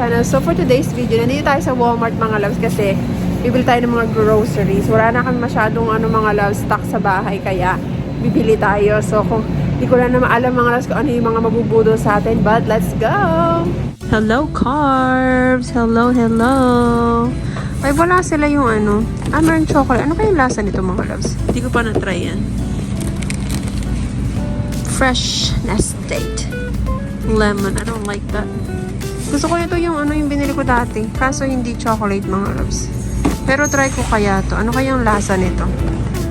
channel. So for today's video, nandito tayo sa Walmart mga loves kasi bibili tayo ng mga groceries. Wala na kami masyadong ano mga loves stock sa bahay kaya bibili tayo. So kung di ko na naman alam mga loves kung ano yung mga mabubudol sa atin but let's go! Hello carbs! Hello, hello! Ay wala sila yung ano. Ah, meron chocolate. Ano kayong lasa nito mga loves? Hindi ko pa na-try yan. Freshness date. Lemon. I don't like that. Gusto ko ito yung ano yung binili ko dati. Kaso hindi chocolate mga loves. Pero try ko kaya to. Ano kaya yung lasa nito?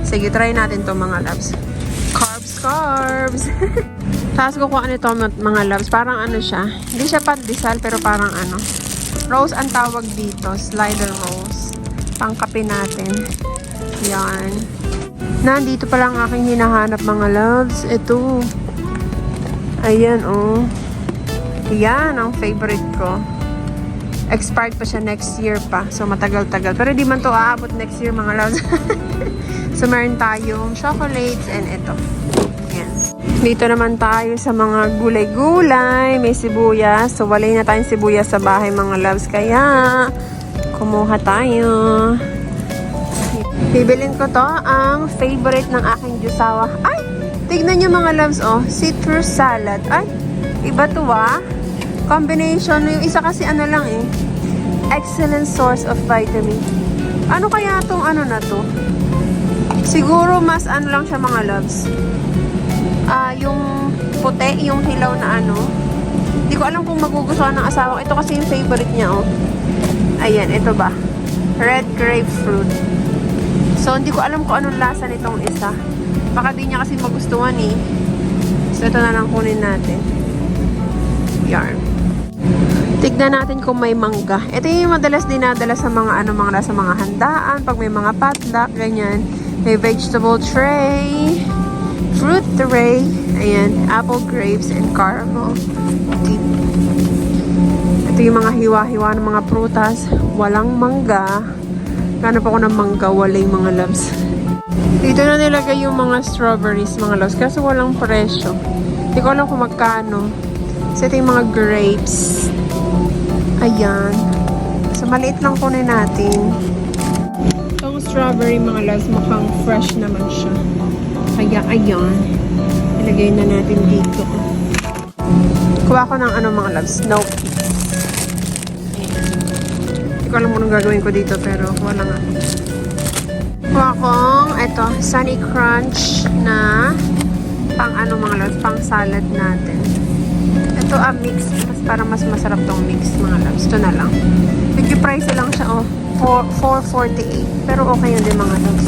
Sige, try natin to mga loves. Carbs, carbs! Tapos kukuha nito mga loves. Parang ano siya. Hindi siya pandesal pero parang ano. Rose ang tawag dito. Slider rose. Pangkape natin. Yan. Nandito pa lang aking hinahanap mga loves. Ito. Ayan, oh. Yan, ang favorite ko. Expired pa siya next year pa. So, matagal-tagal. Pero di man to aabot next year, mga loves. so, meron tayong chocolates and ito. Yan. Dito naman tayo sa mga gulay-gulay. May sibuyas. So, walay na tayong sibuyas sa bahay, mga loves. Kaya, kumuha tayo. Bibilin ko to ang favorite ng aking jusawa. Ay! Tignan nyo mga loves, oh. Citrus salad. Ay! Iba to ah. Combination. Yung isa kasi ano lang eh. Excellent source of vitamin. Ano kaya tong ano na to? Siguro mas ano lang siya mga loves. Ah, yung puti, yung hilaw na ano. Hindi ko alam kung magugustuhan ng asawa ko. Ito kasi yung favorite niya, oh. Ayan, ito ba? Red grapefruit. So, hindi ko alam kung anong lasa nitong isa. Baka di niya kasi magustuhan eh. So, ito na lang kunin natin. Yarn. Tignan natin kung may mangga. Ito yung madalas dinadala sa mga ano mga sa mga handaan, pag may mga potluck, ganyan. May vegetable tray, fruit tray, ayan, apple grapes and caramel. Ito yung mga hiwa-hiwa ng mga prutas. Walang mangga. Ganap ako ng mangga, walay mga loves. Dito na nilagay yung mga strawberries, mga loves. Kasi walang presyo. Hindi ko alam kung magkano. So, ito yung mga grapes. Ayan. So, maliit lang kunin natin. Itong strawberry, mga loves, mukhang fresh naman siya. Kaya, ayan. Ilagay na natin dito. Kuha ko ng ano, mga loves, snow peas. Hindi ko alam kung anong gagawin ko dito, pero wala nga. Kuha kong, eto, Sunny Crunch na pang ano mga loves, pang salad natin. Ito ah, mix. Mas parang mas masarap tong mix mga loves. Ito na lang. Medyo pricey lang siya oh. 4, 4.48. Pero okay yun din mga loves.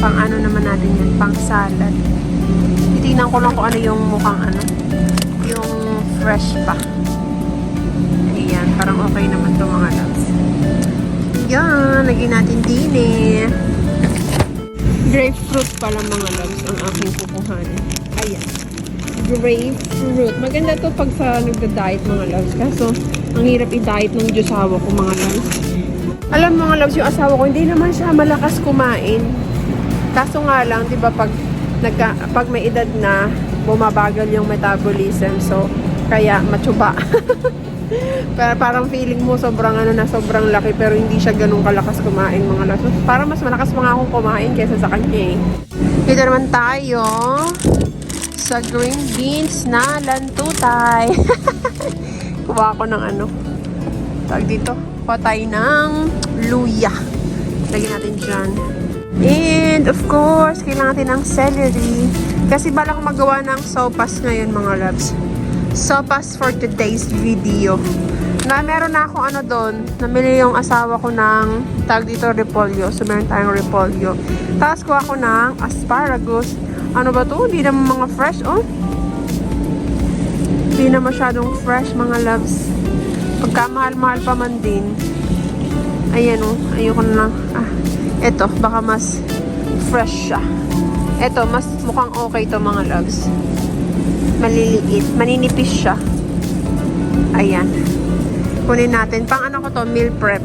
Pang ano naman natin yan. Pang salad. Titignan ko lang kung ano yung mukhang ano. Yung fresh pa. Ayan. Parang okay naman to mga loves. Yan. Lagyan natin din eh. Grapefruit pala mga loves ang aking kukuhanin. Ayan grapefruit. Maganda to pag sa nagda-diet mga loves. Kaso, ang hirap i-diet ng Diyosawa ko mga loves. Alam mga loves, yung asawa ko, hindi naman siya malakas kumain. Kaso nga lang, di ba, pag, nagka, pag may edad na, bumabagal yung metabolism. So, kaya matsuba. pero parang feeling mo sobrang ano na sobrang laki pero hindi siya ganun kalakas kumain mga loves. Parang mas malakas nga akong kumain kaysa sa kanya eh. Dito naman tayo sa green beans na lantutay. Kuha ko ng ano. Tag dito. Kuha ng luya. Lagyan natin dyan. And of course, kailangan natin ng celery. Kasi bala ko magawa ng sopas ngayon mga loves. Sopas for today's video. Na meron na akong ano doon. Namili yung asawa ko ng tag dito repolyo. So meron tayong repolyo. Tapos kuha ko ng asparagus ano ba to? Hindi naman mga fresh, oh. Hindi na masyadong fresh, mga loves. Pagka mahal-mahal pa man din. Ayan, oh. Ayoko na lang. Ah, eto, baka mas fresh siya. Eto, mas mukhang okay to mga loves. Maliliit. Maninipis siya. Ayan. Kunin natin. Pang ano ko to? Meal prep.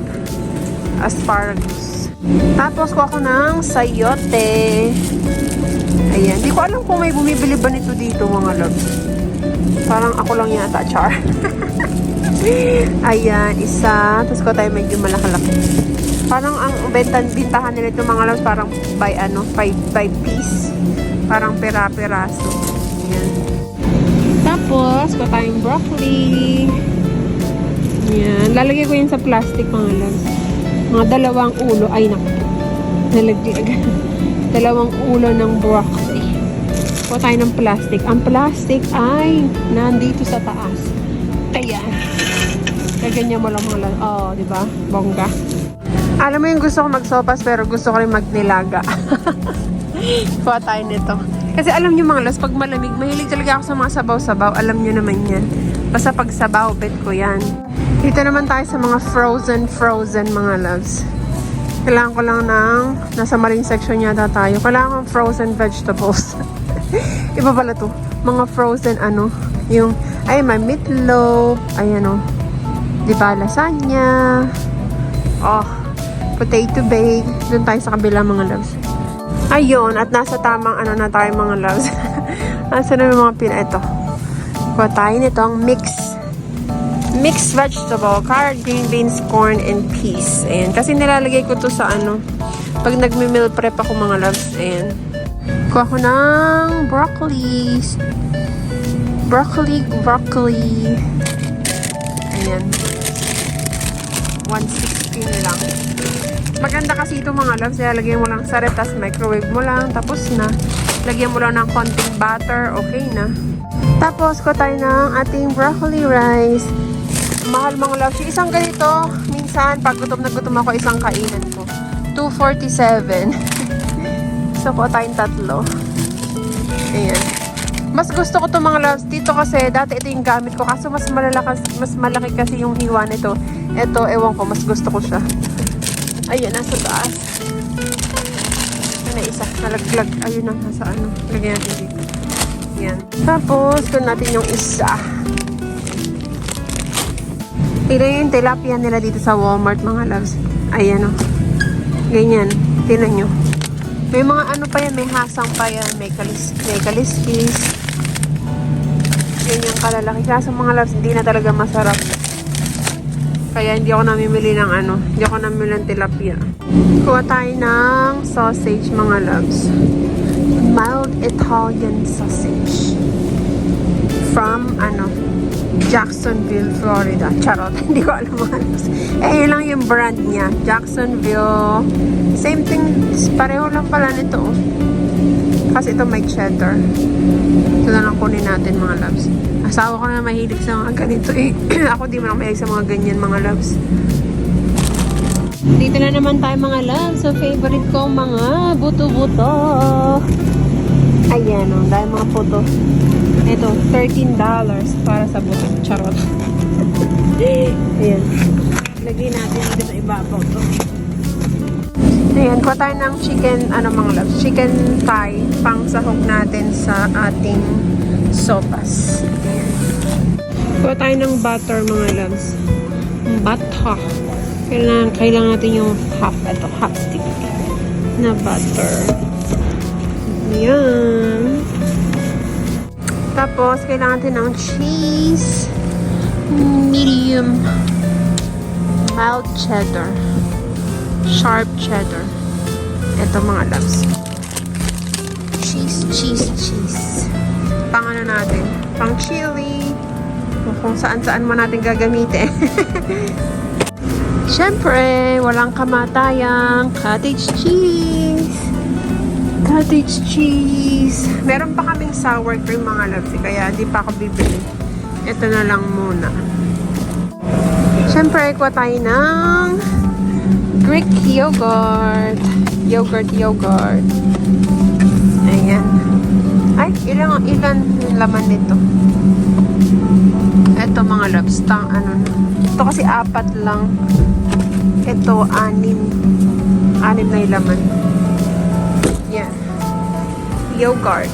Asparagus. Tapos, ko ng sayote. Ayan. Hindi ko alam kung may bumibili ba nito dito mga loves. Parang ako lang yata, char. Ayan, isa. Tapos ko tayo medyo malaki-laki. Parang ang bentan bintahan nila itong mga loves parang by ano, by, by piece. Parang pera-peraso. Ayan. Tapos, ko tayong broccoli. Ayan. Lalagay ko yun sa plastic mga loves. Mga dalawang ulo. Ay, naku. Nalaglag. dalawang ulo ng broccoli. Kuha tayo ng plastic. Ang plastic ay nandito sa taas. Ayan. Gaganyan mo lang mga loves. Oo, oh, di ba? Bongga. Alam mo yung gusto ko magsopas pero gusto ko rin magnilaga. Kuha tayo nito. Kasi alam nyo mga loves, pag malamig, mahilig talaga ako sa mga sabaw-sabaw. Alam nyo naman yan. Basta pag sabaw, bet ko yan. Dito naman tayo sa mga frozen, frozen mga loves. Kailangan ko lang ng, nasa maling section yata tayo. Kailangan kong frozen vegetables. Iba pala to. Mga frozen ano, yung, ay may meatloaf, ay ano, di ba, lasagna, oh, potato bake. Doon tayo sa kabila mga loves. Ayun, at nasa tamang ano na tayo mga loves. nasa na yung mga pina, ito. Kuha tayo nitong mix mixed vegetable, carrot, green beans, corn, and peas. Ayan. Kasi nilalagay ko to sa ano, pag nagme-meal prep ako mga loves. Ayan. Kuha ko ng broccoli. Broccoli, broccoli. Ayan. 116 lang. Maganda kasi ito mga loves. Ilalagay mo lang sa tapos microwave mo lang. Tapos na. Lagyan mo lang ng konting butter. Okay na. Tapos, ko tayo ng ating broccoli rice. Mahal mga loves. Yung isang ganito, minsan, pag gutom na gutom ako, isang kainan ko. 247. So, ko tayong tatlo. Ayan. Mas gusto ko to mga loves dito kasi dati ito yung gamit ko kaso mas malalakas, mas malaki kasi yung hiwa nito. Ito, ewan ko, mas gusto ko siya. Ayun, nasa taas. Na isa, nalaglag. Ayun na, nasa ano. Lagyan natin dito. Yan. Tapos, kun natin yung isa. Tignan yung tilapia nila dito sa Walmart, mga loves. Ayan o. Ganyan. Tignan nyo. May mga ano pa yan, may hasang pa yan, may, kalis, may kaliskis. Yan yung kalalaki. Kaso mga loves, hindi na talaga masarap. Kaya hindi ako namimili ng ano, hindi ako namimili ng tilapia. Kuha tayo ng sausage, mga loves. Mild Italian sausage. From, ano, Jacksonville, Florida. Charot, hindi ko alam mga loves. Eh, yun lang yung brand niya. Jacksonville. Same thing, pareho lang pala nito. oh. Kasi ito may cheddar. Ito na lang kunin natin mga loves. Asawa ko na mahilig sa mga ganito eh. Ako di mo lang mahilig sa mga ganyan mga loves. Dito na naman tayo mga loves. So favorite ko mga buto-buto. Ayan o, oh, dahil mga puto. Ito, $13 para sa buto. Charot. Ayan. Lagay natin dito sa ibabaw to. Ayan, kuha tayo ng chicken, ano mga loves, chicken thigh pang sahog natin sa ating sopas. Ayan. Kuha tayo ng butter mga loves. Butter. Kailangan, kailangan natin yung half, ito, half stick na butter. Ayan. Tapos, kailangan natin ng cheese. Medium. Mild cheddar sharp cheddar. Ito mga loves. Cheese, cheese, cheese. Pang ano natin? Pang chili. Kung saan-saan mo natin gagamitin. Siyempre, walang kamatayang cottage cheese. Cottage cheese. Meron pa kaming sour cream mga loves. eh, Kaya di pa ako bibili. Ito na lang muna. Siyempre, kuha tayo ng Greek yogurt. Yogurt, yogurt. Ayan. Ay, ilan, ilan yung laman nito? Ito mga loves, tang ano. Ito kasi apat lang. Ito, anim. Anim na yung Yan. Yogurt.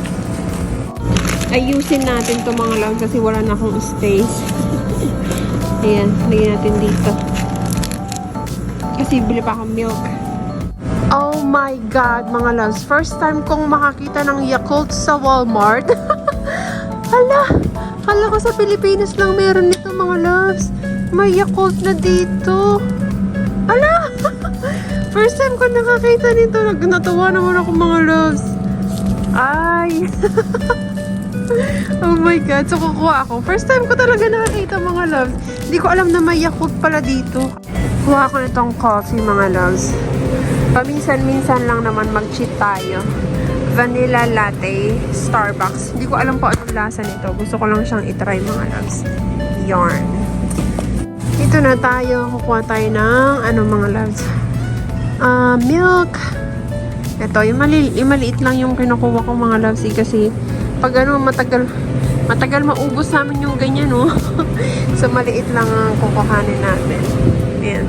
Ayusin natin to mga loves kasi wala na akong space. Ayan, lagyan natin dito. Kasi bili pa akong milk. Oh my God, mga loves. First time kong makakita ng Yakult sa Walmart. Hala, Akala ko sa Pilipinas lang meron nito mga loves. May Yakult na dito. Time ko nakakita nito. Nag- Natuwa naman ako mga loves. Ay! oh my God. So, kukuha ako. First time ko talaga nakakita mga loves. Hindi ko alam na may Yakult pala dito. Kuha ko nitong coffee mga loves. Paminsan-minsan lang naman mag-cheat tayo. Vanilla latte, Starbucks. Hindi ko alam po anong lasa nito. Gusto ko lang siyang itry mga loves. Yarn. Dito na tayo. Kukuha tayo ng ano mga loves. Ah, milk. Ito, yung, mali yung maliit lang yung kinukuha ko mga loves eh, kasi pag ano, matagal, matagal maubos sa amin yung ganyan, no? so, maliit lang ang kukuhanin natin. Ayan.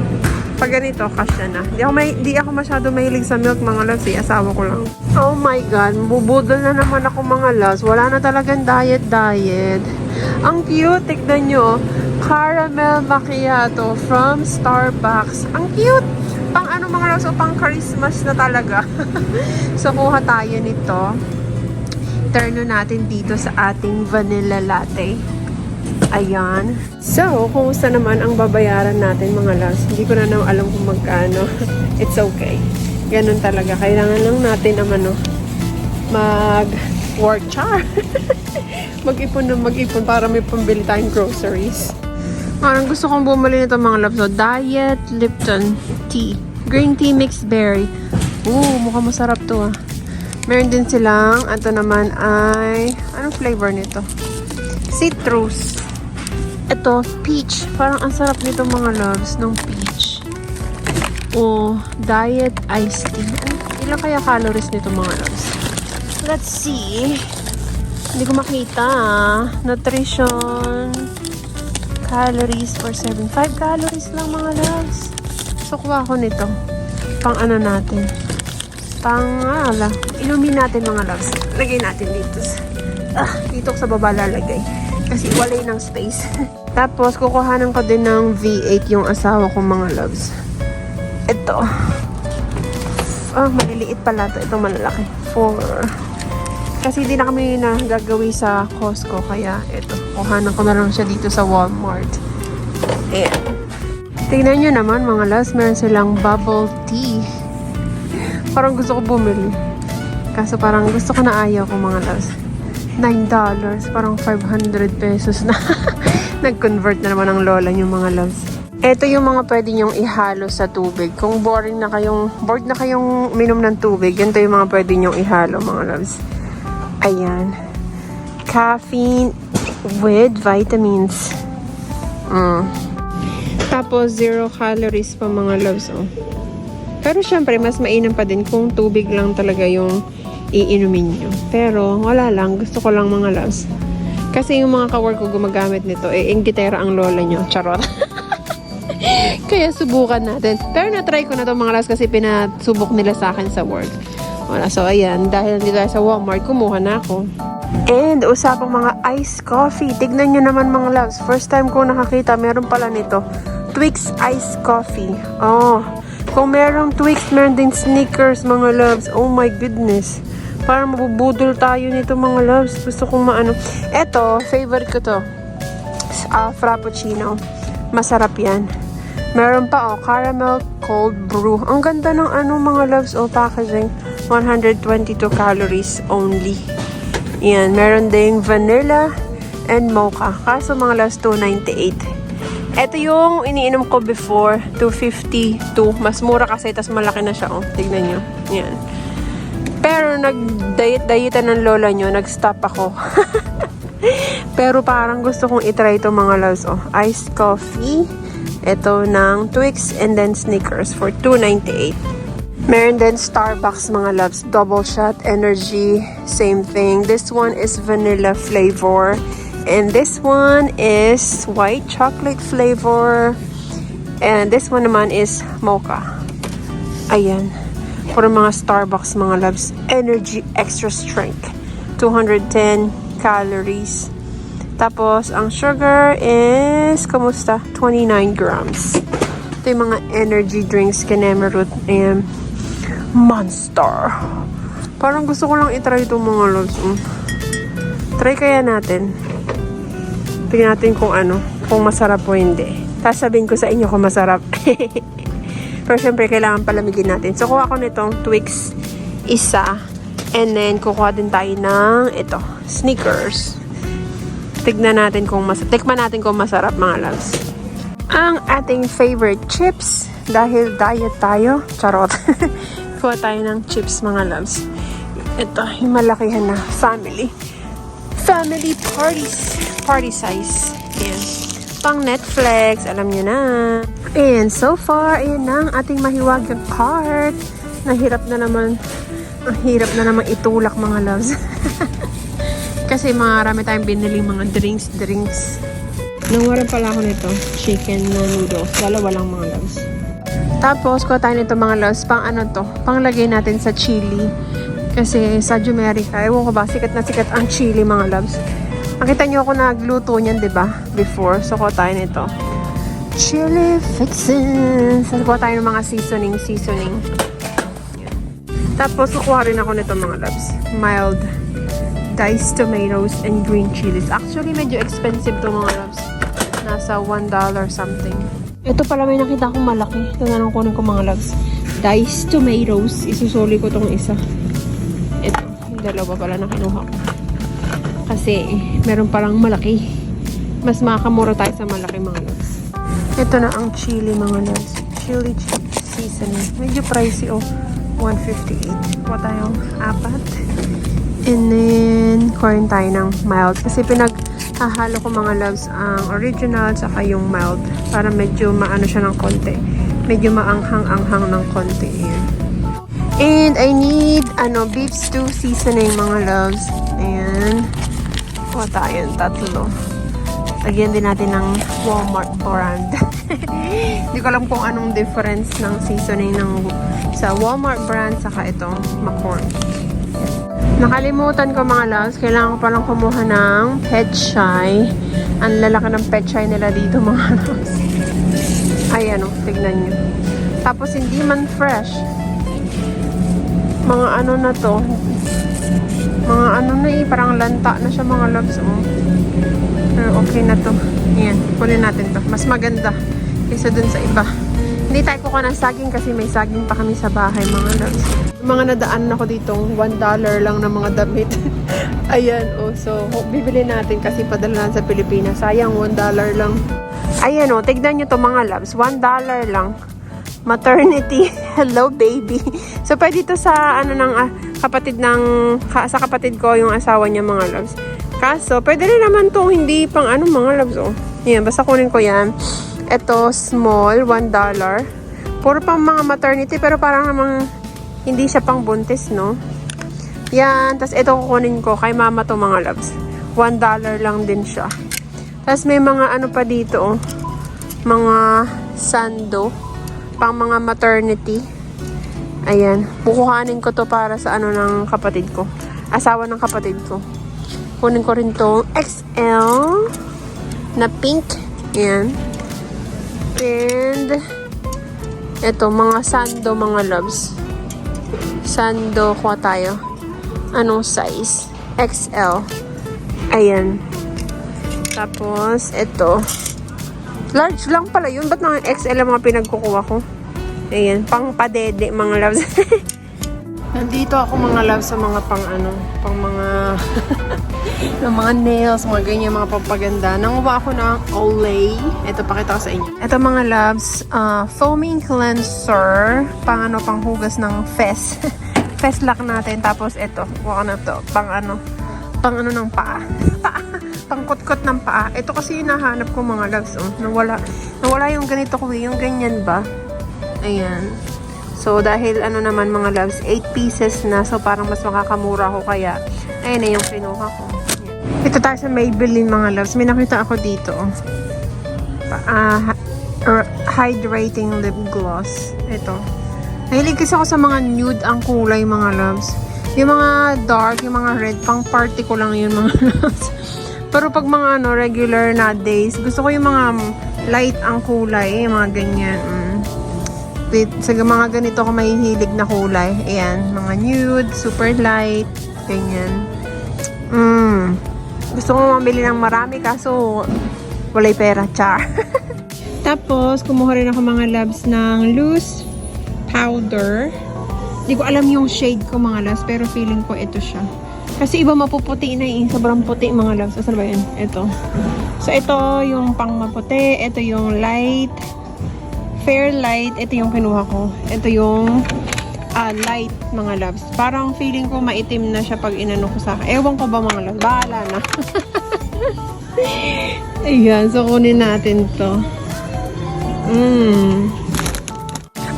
Pag ganito, kasya na. Di ako, may, di ako masyado mahilig sa milk, mga loves, eh. Asawa ko lang. Oh my God, bubudol na naman ako, mga loves. Wala na talagang diet-diet. Ang cute, tignan nyo. Caramel macchiato from Starbucks. Ang cute! Pang ano mga loves, pang Christmas na talaga. so, kuha tayo nito. Turno natin dito sa ating vanilla latte. Ayan. So, kumusta naman ang babayaran natin mga loves? Hindi ko na naman alam kung magkano. It's okay. Ganun talaga. Kailangan lang natin ang ano, mag-work char. mag-ipon na mag-ipon para may pambili tayong groceries. Parang gusto kong bumili nito mga loves. So, Diet Lipton Tea. Green tea mixed berry. Ooh, mukhang masarap to ah. Meron din silang, ito naman ay, anong flavor nito? Citrus. Ito, peach. Parang ang sarap nito mga loves ng peach. Oh, diet iced tea. Ilan kaya calories nito mga loves? Let's see. Hindi ko makita. ah. Nutrition. Calories for 7. 5 calories lang mga loves. So, kuha ko nito. Pang ano natin. Pang, ala. Inumin natin mga loves. Lagay natin dito. Ah, dito sa baba lalagay. Kasi walay ng space. Tapos, kukuhanan ko din ng V8 yung asawa ko mga loves. Ito. Ah, maliliit pala to. Ito malalaki. Four. Kasi hindi na kami nagagawi sa Costco. Kaya ito. Kuhanan ko na lang siya dito sa Walmart. Ayan. Tingnan nyo naman mga loves. Meron silang bubble tea. Parang gusto ko bumili. Kaso parang gusto ko na ayaw ko mga loves. $9. Parang 500 pesos na. Nag-convert na naman ang lola yung mga loves. Ito yung mga pwede nyong ihalo sa tubig. Kung boring na kayong, bored na kayong minom ng tubig, ganito yung mga pwede nyong ihalo mga loves. Ayan. Caffeine with vitamins. Mm. Tapos, zero calories pa mga loves, oh. Pero syempre, mas mainam pa din kung tubig lang talaga yung iinumin nyo. Pero, wala lang. Gusto ko lang mga loves. Kasi yung mga kawork ko gumagamit nito, eh, inggitera ang lola nyo. Charot. Kaya subukan natin. Pero na-try ko na to mga loves kasi pinasubok nila sa akin sa work. Wala. So, ayan. Dahil hindi tayo sa Walmart, kumuha na ako. And, usapang mga iced coffee. Tignan nyo naman mga loves. First time ko nakakita, meron pala nito. Twix iced coffee. Oh, kung merong Twix, meron din Snickers, mga loves. Oh my goodness. Parang mabubudol tayo nito, mga loves. Gusto kong maano. Eto, favorite ko to. Ah, Frappuccino. Masarap yan. Meron pa, oh, caramel cold brew. Ang ganda ng ano, mga loves, oh, packaging. 122 calories only. Yan, meron ding vanilla and mocha. Kaso mga loves, 298. Ito yung iniinom ko before, 252. Mas mura kasi, tas malaki na siya, oh. Tignan nyo. Yan. Pero nag-diet-dietan ng lola nyo, nag-stop ako. Pero parang gusto kong itry ito mga loves, oh. Iced coffee. Ito ng Twix and then Snickers for 298. Meron din Starbucks mga loves. Double shot energy. Same thing. This one is vanilla flavor. And this one is white chocolate flavor. And this one naman is mocha. Ayan. For mga Starbucks mga loves. Energy extra strength. 210 calories. Tapos, ang sugar is, kamusta? 29 grams. Ito yung mga energy drinks, Kanemerut and Monster. Parang gusto ko lang itry itong mga loves. Mm. Try kaya natin. Tingnan natin kung ano, kung masarap o hindi. Tapos sabihin ko sa inyo kung masarap. Pero syempre, kailangan palamigin natin. So, kuha ko nitong Twix isa. And then, kukuha din tayo ng ito, Snickers. Tignan natin kung mas tikman natin kung masarap mga loves. Ang ating favorite chips dahil diet tayo. Charot. Kuha tayo ng chips mga loves. Ito, yung malakihan na family. Family parties. Party size. Yan. Pang Netflix, alam nyo na. And so far, ayan na ang ating mahiwagang cart. Nahirap na naman. Ang hirap na naman itulak mga loves. Kasi marami tayong binili mga drinks, drinks. Nanguran pala ako nito. Chicken na noodles. Dalawa lang mga loves. Tapos, kuha tayo nito mga loves. Pang ano to? Pang lagay natin sa chili. Kasi sa Jumerica, ewan ko ba, sikat na sikat ang chili mga loves. Nakita niyo ako nagluto niyan, di ba? Before. So, kuha tayo nito. Chili fixins. So, kuha tayo ng mga seasoning, seasoning. Tapos, kukuha rin ako nito mga loves. Mild diced tomatoes and green chilies. Actually, medyo expensive to mga loves. Nasa $1 something. Ito pala may nakita akong malaki. Ito na lang kunin ko mga loves. Diced tomatoes. Isusuli ko tong isa. Ito. Dalawa pala na kinuha ko. Kasi, meron palang malaki. Mas makakamura tayo sa malaki mga loves. Ito na ang chili mga loves. Chili seasoning. Medyo pricey oh. 158. Kuha tayong apat. And then, rin tayo ng mild. Kasi pinaghahalo ko mga loves ang original saka yung mild. Para medyo maano siya ng konti. Medyo maanghang-anghang ng konti. Ayan. And I need, ano, beef stew seasoning mga loves. Ayan. Kuha tayo tatlo. Lagyan din natin ng Walmart brand. Hindi ko alam kung anong difference ng seasoning ng sa Walmart brand saka itong McCorn. Nakalimutan ko mga loves, kailangan ko palang kumuha ng pet chai. Ang lalaki ng pet chai nila dito mga loves. Ayan o, tignan nyo. Tapos hindi man fresh. Mga ano na to. Mga ano na eh, parang lanta na siya mga loves. Oh. Pero okay na to. Ayan, kunin natin to. Mas maganda kaysa dun sa iba. Hindi tayo kukuha ng saging kasi may saging pa kami sa bahay mga loves. Mga nadaan ako dito, $1 lang ng mga damit. Ayan, oh. So, bibili natin kasi padala sa Pilipinas. Sayang, $1 lang. Ayan, oh. Tignan nyo to mga loves. $1 lang. Maternity. Hello, baby. So, pwede to sa, ano, ng ah, kapatid ng, ka, sa kapatid ko, yung asawa niya mga loves. Kaso, pwede rin naman to hindi pang ano mga loves, oh. Yan, basta kunin ko yan. Ito, small, $1. Puro pang mga maternity, pero parang namang hindi siya pang buntis, no? Yan, tapos ito kukunin ko kay mama to mga loves. $1 lang din siya. Tapos may mga ano pa dito, oh. Mga sando. Pang mga maternity. Ayan. Bukuhanin ko to para sa ano ng kapatid ko. Asawa ng kapatid ko. Kunin ko rin to XL na pink. Ayan. And ito, mga sando, mga loves. Sando, kuha tayo. Anong size? XL. Ayan. Tapos, ito. Large lang pala yun. Ba't mga XL ang mga pinagkukuha ko? Ayan. Pang padede, mga loves. Nandito ako mga loves sa mga pang ano, pang mga ng mga nails, mga ganyan, mga pampaganda. Nanguha ako ng Olay. Ito, pakita ko sa inyo. Ito mga loves, uh, foaming cleanser, pang ano, pang hugas ng fess. fess lock natin. Tapos ito, kuha ko na to, pang ano, pang ano ng paa. paa. Pang kutkot ng paa. Ito kasi yung nahanap ko mga loves, oh. Nawala, nawala yung ganito ko, eh, yung ganyan ba? Ayan. So, dahil ano naman mga loves, 8 pieces na. So, parang mas makakamura ko kaya. Ayan na yung kinuha ko. Ayan. Ito tayo sa Maybelline mga loves. May nakita ako dito. Uh, hydrating lip gloss. Ito. Nahilig kasi ako sa mga nude ang kulay mga loves. Yung mga dark, yung mga red, pang party ko lang yun mga loves. Pero pag mga ano, regular na days, gusto ko yung mga light ang kulay, yung mga ganyan. Mm with, sa mga ganito ako mahihilig na kulay. Ayan, mga nude, super light, ganyan. Mm. Gusto ko mamili ng marami kaso walay pera, char. Tapos, kumuha rin ako mga labs ng loose powder. Hindi ko alam yung shade ko mga labs, pero feeling ko ito siya. Kasi iba mapuputi na yung sobrang puti mga labs. Asan ba yun? Ito. So, ito yung pang maputi. Ito yung light. Fair light. Ito yung kinuha ko. Ito yung ah, light mga loves. Parang feeling ko maitim na siya pag inano ko sa akin. Ewan ko ba mga loves? Bahala na. Ayan, so kunin natin to. Mm.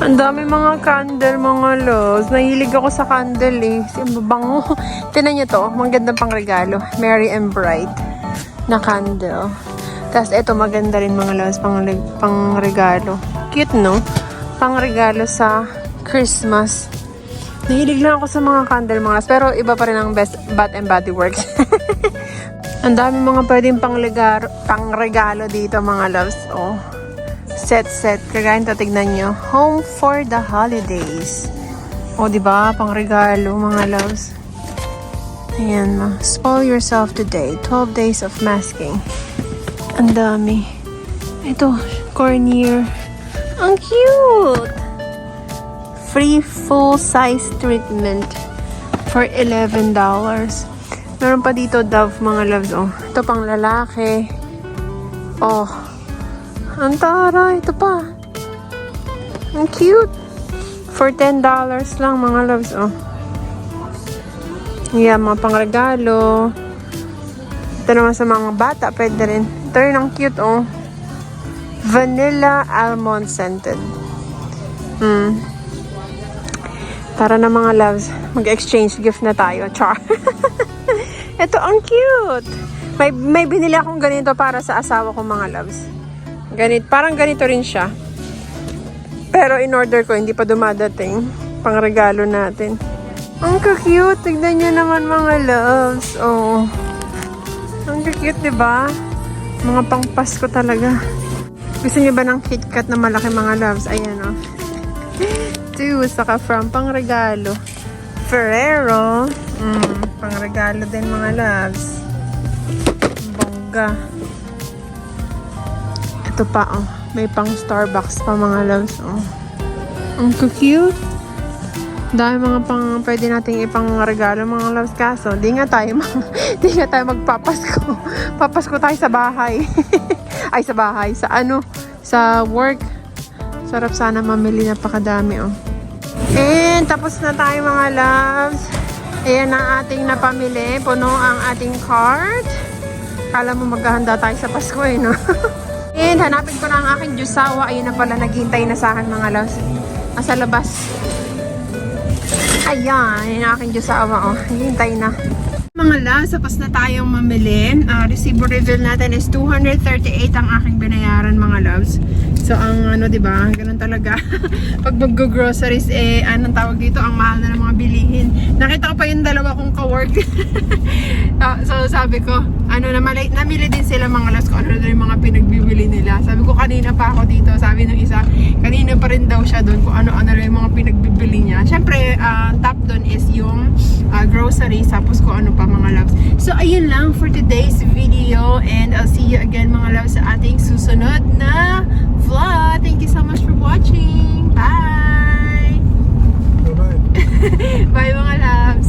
Ang dami mga candle, mga loves. Nahilig ako sa candle eh. Kasi ang babango. Tinan nyo to. Magandang pang regalo. Merry and Bright na candle. Tapos ito maganda rin mga loves. Pang, pang regalo. Cute no? Pang regalo sa Christmas. Nahilig lang ako sa mga candle loves. Pero iba pa rin ang best Bath and Body Works. ang dami mga pwedeng pang, legar, pang regalo dito mga loves. Oh set set kagaya to tignan nyo home for the holidays o di ba pang regalo mga loves ayan ma spoil yourself today 12 days of masking ang dami ito cornier ang cute free full size treatment for $11 meron pa dito Dove mga loves oh ito pang lalaki oh ang tara, ito pa. Ang cute. For $10 lang mga loves, oh. Yeah, mga pangregalo. Ito naman sa mga bata, pwede rin. Ito rin ang cute, oh. Vanilla almond scented. Hmm. Tara na mga loves. Mag-exchange gift na tayo. Char. ito, ang cute. May, may binili akong ganito para sa asawa ko mga loves. Ganit, parang ganito rin siya. Pero in order ko, hindi pa dumadating. Pang regalo natin. Ang cute Tignan nyo naman mga loves. Oh. Ang cute di ba? Mga pang Pasko talaga. Gusto niyo ba ng KitKat na malaki mga loves? Ayan oh. Two, saka from pang regalo. Ferrero. Mm, pang regalo din mga loves. Bongga. Ito pa, oh. May pang Starbucks pa mga loves, oh. Ang cute. Dahil mga pang pwede nating ipang regalo mga loves kaso. Di nga tayo, di nga tayo magpapasko. Papasko tayo sa bahay. Ay, sa bahay. Sa ano? Sa work. Sarap sana mamili. Napakadami, oh. And tapos na tayo mga loves. Ayan ang ating napamili. Puno ang ating cart. Kala mo maghahanda tayo sa Pasko eh, no? And hanapin ko na ang aking jusawa. Ayun na pala, naghihintay na sa akin mga loves. Nasa labas. Ayan, yun ang aking jusawa. Oh, naghihintay na. Mga loves, tapos na tayong mamili. Uh, resibo reveal natin is 238 ang aking binayaran mga loves. So, ang ano, di ba? Ganun talaga. Pag mag-groceries, eh, anong tawag dito? Ang mahal na ng mga bilihin. Nakita ko pa yung dalawa kong ka-work. Ah, so, sabi ko, ano, namali, namili din sila mga loves kung ano na yung mga pinagbibili nila. Sabi ko, kanina pa ako dito. Sabi ng isa, kanina pa rin daw siya doon kung ano-ano na yung mga pinagbibili niya. Siyempre, ah, top doon is yung ah, groceries, tapos kung ano pa mga loves. So, ayun lang for today's video and I'll see you again mga loves sa ating susunod na vlog. Thank you so much for watching. Bye! Bye-bye. Bye mga loves.